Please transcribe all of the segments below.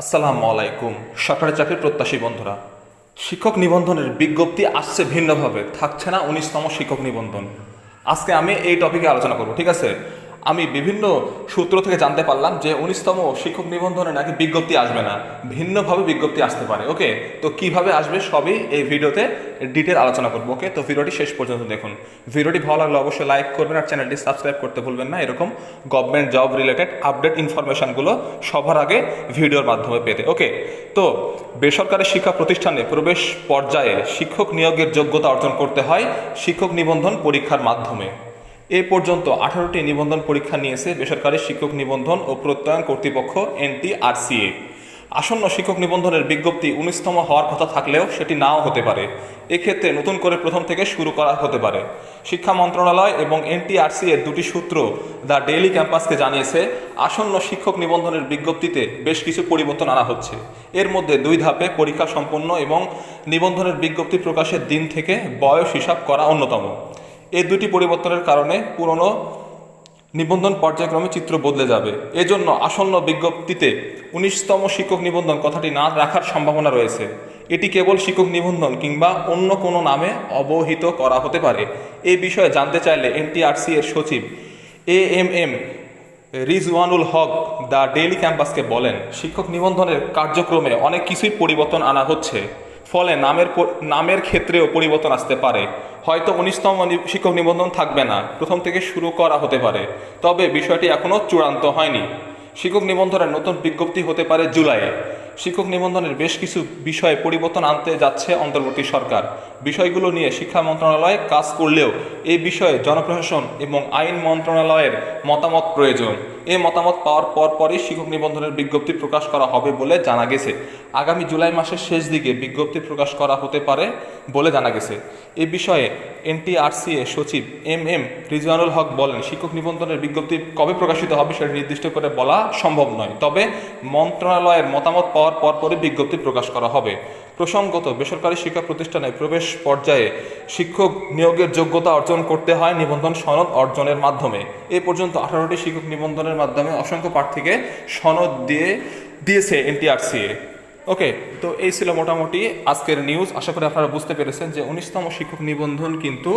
আসসালামু আলাইকুম, সরকারি চাকরির প্রত্যাশী বন্ধুরা। শিক্ষক নিবন্ধনের বিজ্ঞপ্তি আসছে ভিন্নভাবে, থাকছে না উনিশতম শিক্ষক নিবন্ধন। আজকে আমি এই টপিকে আলোচনা করব, ঠিক আছে? আমি বিভিন্ন সূত্র থেকে জানতে পারলাম যে উনিশতম শিক্ষক নিবন্ধনে নাকি বিজ্ঞপ্তি আসবে না। ভিন্নভাবে বিজ্ঞপ্তি আসতে পারে। ওকে? তো কীভাবে আসবে সবই এই ভিডিওতে ডিটেল আলোচনা করব। ওকে? তো ভিডিওটি শেষ পর্যন্ত দেখুন। ভিডিওটি ভালো লাগলে অবশ্যই লাইক করবেন আর চ্যানেলটি সাবস্ক্রাইব করতে ভুলবেন না। এরকম গভর্নমেন্ট জব রিলেটেড আপডেট ইনফরমেশনগুলো সবার আগে ভিডিওর মাধ্যমে পেতে। ওকে? তো বেসরকারি শিক্ষা প্রতিষ্ঠানে প্রবেশ পর্যায়ে শিক্ষক নিয়োগের যোগ্যতা অর্জন করতে হয় শিক্ষক নিবন্ধন পরীক্ষার মাধ্যমে। এ পর্যন্ত আঠারোটি নিবন্ধন পরীক্ষা নিয়েছে বেসরকারি শিক্ষক নিবন্ধন ও প্রত্যয়ন কর্তৃপক্ষ এনটিআরসিএ আসন্ন শিক্ষক নিবন্ধনের বিজ্ঞপ্তি উনিশতম হওয়ার কথা থাকলেও সেটি নাও হতে পারে। এক্ষেত্রে নতুন করে প্রথম থেকে শুরু করা হতে পারে। শিক্ষা মন্ত্রণালয় এবং এনটিআরসি এর দুটি সূত্র দ্য ডেইলি ক্যাম্পাসকে জানিয়েছে, আসন্ন শিক্ষক নিবন্ধনের বিজ্ঞপ্তিতে বেশ কিছু পরিবর্তন আনা হচ্ছে। এর মধ্যে দুই ধাপে পরীক্ষা সম্পন্ন এবং নিবন্ধনের বিজ্ঞপ্তি প্রকাশের দিন থেকে বয়স হিসাব করা অন্যতম। এই দুটি পরিবর্তনের কারণে পুরনো নিবন্ধন পর্যায়ক্রমে চিত্র বদলে যাবে। এজন্য আসন্ন বিজ্ঞপ্তিতে উনিশতম শিক্ষক নিবন্ধন কথাটি না রাখার সম্ভাবনা রয়েছে। এটি কেবল শিক্ষক নিবন্ধন কিংবা অন্য কোনো নামে অবহিত করা হতে পারে। এই বিষয়ে জানতে চাইলে এনটিআরসি এর সচিব A M M Rizwanul Haque the daily ক্যাম্পাসকে বলেন, শিক্ষক নিবন্ধনের কার্যক্রমে অনেক কিছুই পরিবর্তন আনা হচ্ছে। ফলে নামের নামের ক্ষেত্রেও পরিবর্তন আসতে পারে। হয়তো উনিশতম শিক্ষক নিবন্ধন থাকবে না। প্রথম থেকে শুরু করা হতে পারে। তবে বিষয়টি এখনও চূড়ান্ত হয়নি। শিক্ষক নিবন্ধনের নতুন বিজ্ঞপ্তি হতে পারে জুলাইয়ে। শিক্ষক নিবন্ধনের বেশ কিছু বিষয়ে পরিবর্তন আনতে যাচ্ছে অন্তর্বর্তী সরকার। বিষয়গুলো নিয়ে শিক্ষা মন্ত্রণালয় কাজ করলেও এই বিষয়ে জনপ্রশাসন এবং আইন মন্ত্রণালয়ের মতামত প্রয়োজন। এই মতামত পাওয়ার পর পরই শিক্ষক নিবন্ধনের বিজ্ঞপ্তি প্রকাশ করা হবে বলে জানা গেছে। আগামী জুলাই মাসের শেষ দিকে বিজ্ঞপ্তি প্রকাশ করা হতে পারে বলে জানা গেছে। এ বিষয়ে এনটিআরসি এর সচিব এম এম রিজওয়ানুল হক বলেন, শিক্ষক নিবন্ধনের বিজ্ঞপ্তি কবে প্রকাশিত হবে সেটা নির্দিষ্ট করে বলা সম্ভব নয়, তবে মন্ত্রণালয়ের মতামত পাওয়ার পরপরই বিজ্ঞপ্তি প্রকাশ করা হবে। প্রসঙ্গত, বেসরকারি শিক্ষা প্রতিষ্ঠানে প্রবেশ পর্যায়ে শিক্ষক নিয়োগের যোগ্যতা অর্জন করতে হয় নিবন্ধন সনদ অর্জনের মাধ্যমে। এ পর্যন্ত আঠারোটি শিক্ষক নিবন্ধনের মাধ্যমে অসংখ্য প্রার্থীকে সনদ দিয়ে দিয়েছে এনটিআরসিএ। ওকে তো এই ছিল মোটামুটি আজকের নিউজ আশা করি আপনারা বুঝতে পেরেছেন যে উনিশতম শিক্ষক নিবন্ধন কিন্তু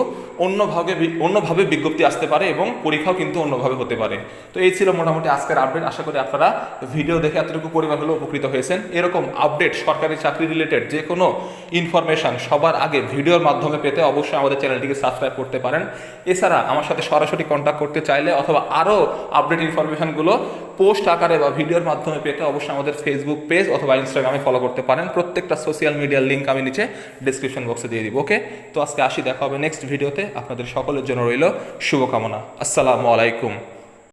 অন্যভাবে অন্যভাবে বিজ্ঞপ্তি আসতে পারে এবং পরীক্ষাও কিন্তু অন্যভাবে হতে পারে। তো এই ছিল মোটামুটি আজকের আপডেট আশা করি আপনারা ভিডিও দেখে এতটুকু পরিমাণ হলেও উপকৃত হয়েছেন। এরকম আপডেট সরকারি চাকরি রিলেটেড যে কোনো ইনফরমেশন সবার আগে ভিডিওর মাধ্যমে পেতে অবশ্যই আমাদের চ্যানেলটিকে সাবস্ক্রাইব করতে পারেন। এছাড়া আমার সাথে সরাসরি কন্ট্যাক্ট করতে চাইলে অথবা আরও আপডেট ইনফরমেশনগুলো পোস্ট আকারে বা ভিডিওর মাধ্যমে পেতে অবশ্যই আমাদের ফেসবুক পেজ অথবা ইনস্টাগ্রামে ফলো করতে পারেন। প্রত্যেকটা সোশ্যাল মিডিয়ার লিঙ্ক আমি নিচে ডিসক্রিপশন বক্সে দিয়ে দিব ওকে তো আজকে আসি, দেখা হবে নেক্সট ভিডিওতে আপনাদের সকলের জন্য রইল শুভকামনা। আসসালামু আলাইকুম।